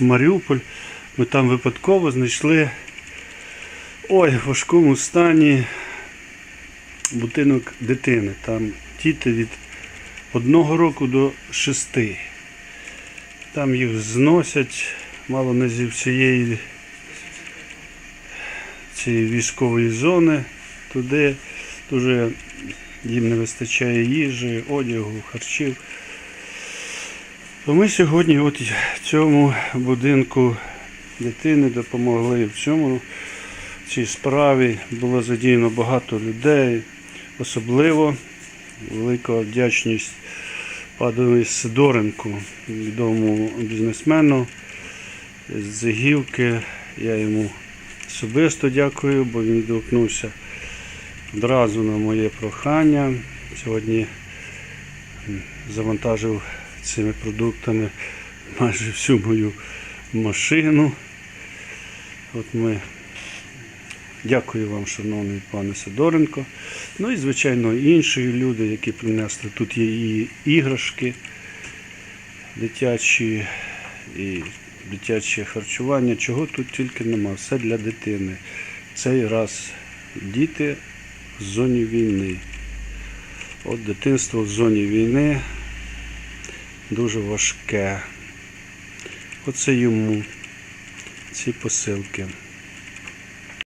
Маріуполь. Ми там випадково знайшли ой, в важкому стані будинок дитини. Там діти від одного року до шести. Там їх зносять мало не зі всієї цієї військової зони туди. Дуже їм не вистачає їжі, одягу, харчів. То ми сьогодні от цьому будинку дитини допомогли в цьому в цій справі. Було задіяно багато людей, особливо велика вдячність панові Сидоренку, відомому бізнесмену з Зигівки. Я йому особисто дякую, бо він відгукнувся одразу на моє прохання. Сьогодні завантажив цими продуктами майже всю мою машину. От ми дякую вам, шановний пане Сидоренко. Ну і, звичайно, інші люди, які принесли. Тут є і іграшки дитячі, і дитяче харчування, чого тут тільки нема. Все для дитини. Цей раз діти в зоні війни. От дитинство в зоні війни дуже важке. Оце йому ці посилки.